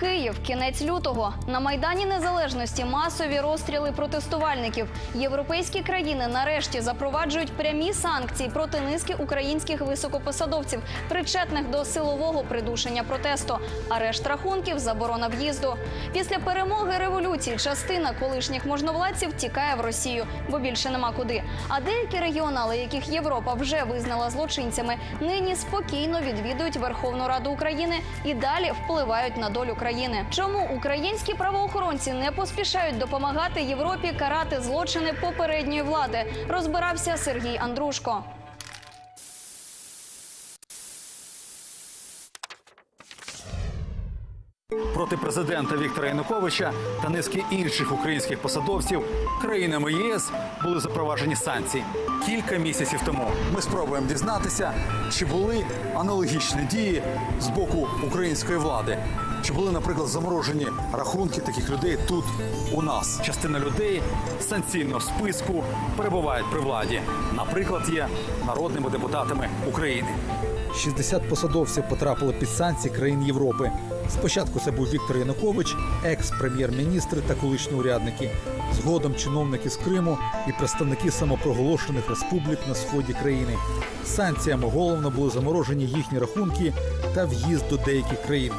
Київ, кінець лютого. На майдані незалежності масові розстріли протестувальників. Європейські країни нарешті запроваджують прямі санкції проти низки українських високопосадовців, причетних до силового придушення протесту. Арешт рахунків, заборона в'їзду. Після перемоги революції частина колишніх можновладців тікає в Росію, бо більше нема куди. А деякі регіонали, яких Європа вже визнала злочинцями, нині спокійно відвідують Верховну Раду України і далі впливають на долю країни. Чому українські правоохоронці не поспішають допомагати Європі карати злочини попередньої влади? Розбирався Сергій Андрушко. Проти президента Віктора Януковича та низки інших українських посадовців країнами ЄС були запроваджені санкції кілька місяців тому. Ми спробуємо дізнатися, чи були аналогічні дії з боку української влади. Чи були, наприклад, заморожені рахунки таких людей тут у нас? Частина людей з санкційного списку перебувають при владі. Наприклад, є народними депутатами України. 60 посадовців потрапили під санкції країн Європи. Спочатку це був Віктор Янукович, екс-прем'єр-міністр та колишні урядники. Згодом чиновники з Криму і представники самопроголошених республік на сході країни. Санкціями головно були заморожені їхні рахунки та в'їзд до деяких країн.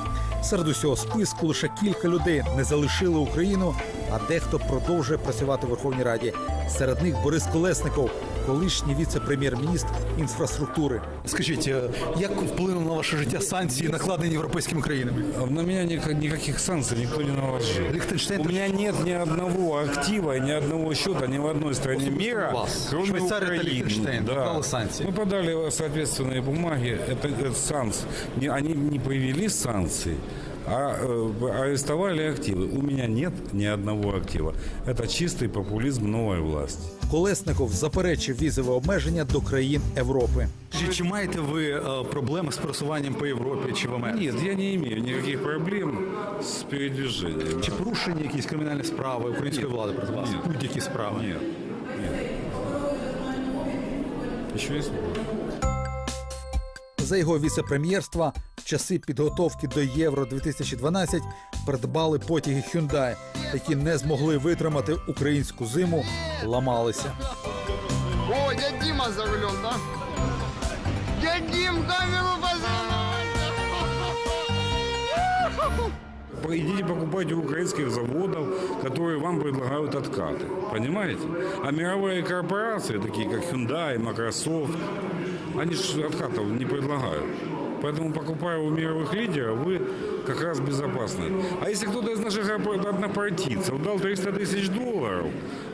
Серед усього списку лише кілька людей не залишили Україну, а дехто продовжує працювати в Верховній Раді. Серед них Борис Колесников, колишній віце-прем'єр-міністр інфраструктури. Скажіть, е, як вплинули на ваше життя санкції, накладені європейськими країнами? На меня никак- никаких санкций никто не наложил. Лихтенштейн У меня нет ни одного актива, ни одного счета ни в одной стране Особенно мира, у вас. кроме Швейцария это Украины. Лихтенштейн, подали санкции. Мы подали соответственные бумаги. Это, это санкции. Не- Они не появились санкции, а э, арестовали активы. У меня нет ни одного актива. Это чистый популизм новой власти. Колесников заперечив візове обмеження до країн Європи. Чи, чи маєте ви е, проблеми з просуванням по Європі чи в Америці? Нет, я не имею никаких проблем с передвижением. Чи порушені якісь кримінальні справи української влади проти вас? Ні. Будь-які справи? Нет, нет. Еще есть За його віце-прем'єрства в часи підготовки до Євро 2012 придбали потяги Hyundai, які не змогли витримати українську зиму, ламалися. О, дядь Діма за рулем, да? Дядь Дім, камеру позвонил. Идите покупайте у украинских заводов, которые вам предлагают откаты. Понимаете? А мировые корпорации, такие как Hyundai, Microsoft, они же откатов не предлагают. Поэтому, покупая у мировых лидеров, вы как раз безопасны. А если кто-то из наших одно- однопартийцев дал 300 тысяч долларов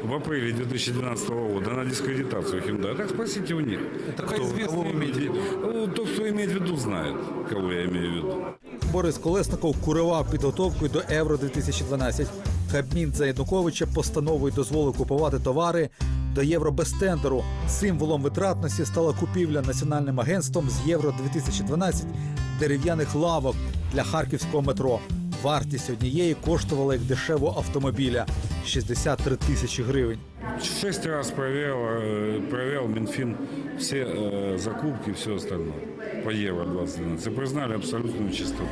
в апреле 2012 года на дискредитацию Hyundai, так спросите у них. Это кто? Кого виду? Ну, Тот, кто имеет в виду, знает, кого я имею в виду. Борис Колесников курував підготовкою до Євро 2012. Кабмін за Януковича постановою дозволив купувати товари до євро без тендеру. Символом витратності стала купівля національним агентством з Євро 2012 дерев'яних лавок для харківського метро. Вартість однієї коштувала як дешевого автомобіля 63 тисячі гривень. Шесть раз проверил, э, проверил Минфин все э, закупки и все остальное по Евро 2012 и признали абсолютную чистоту.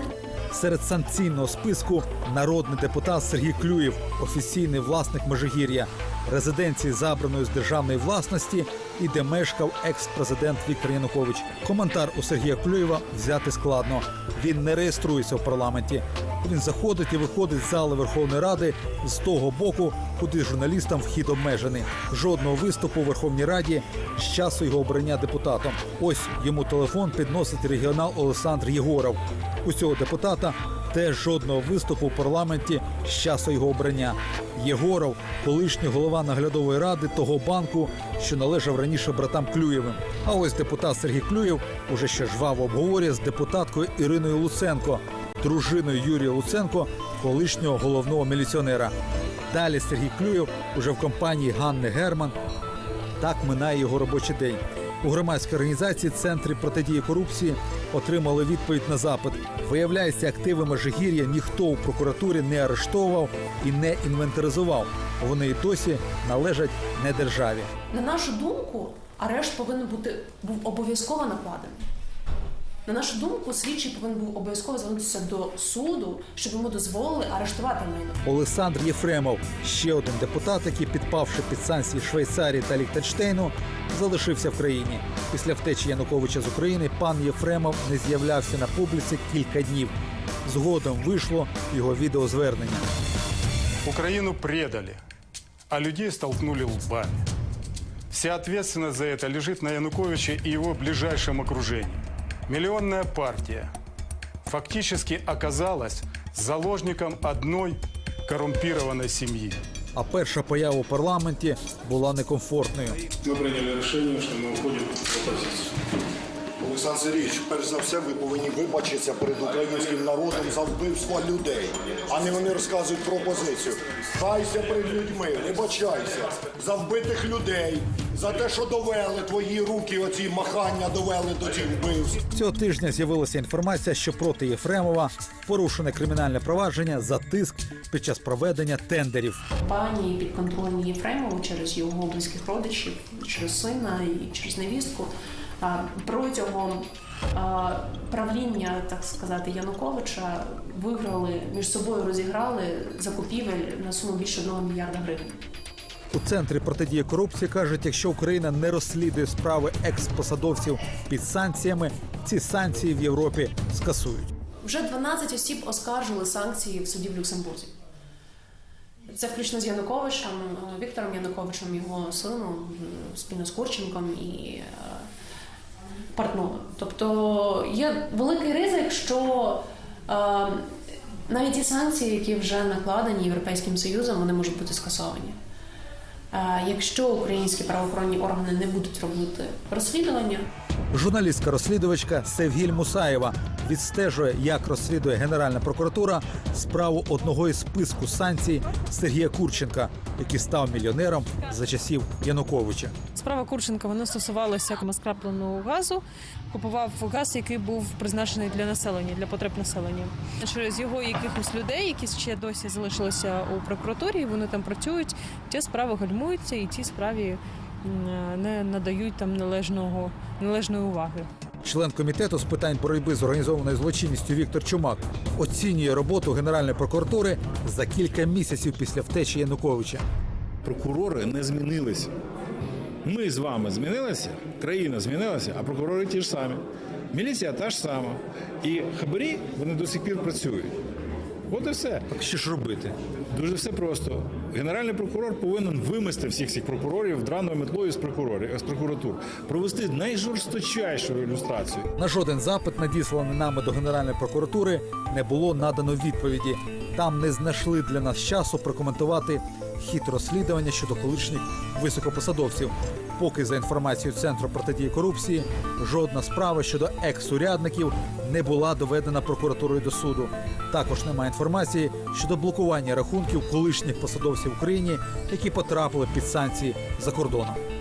Серед санкційного списку народний депутат Сергій Клюєв, офіційний власник Межигір'я, резиденції забраної з державної власності і де мешкав екс-президент Віктор Янукович. Коментар у Сергія Клюєва взяти складно. Він не реєструється в парламенті. Він заходить і виходить з зали Верховної Ради з того боку, куди журналістам вхід обмежений. Жодного виступу у Верховній Раді з часу його обрання депутатом. Ось йому телефон підносить регіонал Олександр Єгоров. У цього депутата теж жодного виступу в парламенті з часу його обрання. Єгоров, колишній голова наглядової ради того банку, що належав раніше братам Клюєвим. А ось депутат Сергій Клюєв уже ще жваво обговорює з депутаткою Іриною Луценко, дружиною Юрія Луценко, колишнього головного міліціонера. Далі Сергій Клюєв уже в компанії Ганни Герман так минає його робочий день. У громадській організації Центрі протидії корупції отримали відповідь на запит. Виявляється, активи Межигір'я ніхто у прокуратурі не арештовував і не інвентаризував. Вони і досі належать не державі. На нашу думку, арешт повинен бути був обов'язково накладений. На нашу думку, слідчий повинен був обов'язково звернутися до суду, щоб йому дозволили арештувати майно. Олександр Єфремов, ще один депутат, який, підпавши під санкції Швейцарії та Ліхтенштейну, залишився в країні. Після втечі Януковича з України пан Єфремов не з'являвся на публіці кілька днів. Згодом вийшло його відеозвернення. Украину предали, а людей столкнули лбами. Вся ответственность за это лежит на Януковиче и его ближайшем окружении. Миллионная партия фактически оказалась заложником одной коррумпированной семьи. А перша поява у парламенті була некомфортною. Ми прийняли рішення, що ми входимо в опозицію. Олександр Сергійович, перш за все, ви повинні вибачитися перед українським народом за вбивство людей, а не вони розказують про позицію. Кайся перед людьми, вибачайся за вбитих людей, за те, що довели твої руки, оці махання довели до цих вбивств. Цього тижня з'явилася інформація, що проти Єфремова порушене кримінальне провадження за тиск під час проведення тендерів. Пані підконтрольні Єфремову через його близьких родичів, через сина і через невістку. Протягом правління, так сказати, Януковича виграли між собою розіграли закупівель на суму більше 1 мільярда гривень. У центрі протидії корупції кажуть, якщо Україна не розслідує справи екс-посадовців під санкціями, ці санкції в Європі скасують. Вже 12 осіб оскаржили санкції в суді в Люксембурзі. Це включно з Януковичем, е, Віктором Януковичем, його сином, е, спільно з Курченком і Портновим. Тобто є великий ризик, що е, навіть ті санкції, які вже накладені Європейським Союзом, вони можуть бути скасовані. Якщо українські правоохоронні органи не будуть робити розслідування, Журналістка-розслідувачка Севгіль Мусаєва відстежує, як розслідує Генеральна прокуратура справу одного із списку санкцій Сергія Курченка, який став мільйонером за часів Януковича. Справа Курченка вона стосувалася скрапленого газу. Купував газ, який був призначений для населення, для потреб населення. Через його якихось людей, які ще досі залишилися у прокуратурі, вони там працюють. Ті справи гальмуються, і ті справі не надають там належного належної уваги. Член комітету з питань боротьби з організованою злочинністю Віктор Чумак оцінює роботу Генеральної прокуратури за кілька місяців після втечі Януковича. Прокурори не змінилися. Ми з вами змінилися, країна змінилася, а прокурори ті ж самі. Міліція та ж сама. І хабарі вони до сих пір працюють. От і все. Так що ж робити? Дуже все просто. Генеральний прокурор повинен вимести всіх цих прокурорів драною метлою з прокурорів з прокуратур, провести найжорсточайшу ілюстрацію. На жоден запит, надісланий нами до Генеральної прокуратури, не було надано відповіді. Там не знайшли для нас часу прокоментувати хід розслідування щодо колишніх високопосадовців. Поки за інформацією Центру протидії корупції, жодна справа щодо екс-урядників не була доведена прокуратурою до суду. Також немає інформації щодо блокування рахунків колишніх посадовців в Україні, які потрапили під санкції за кордоном.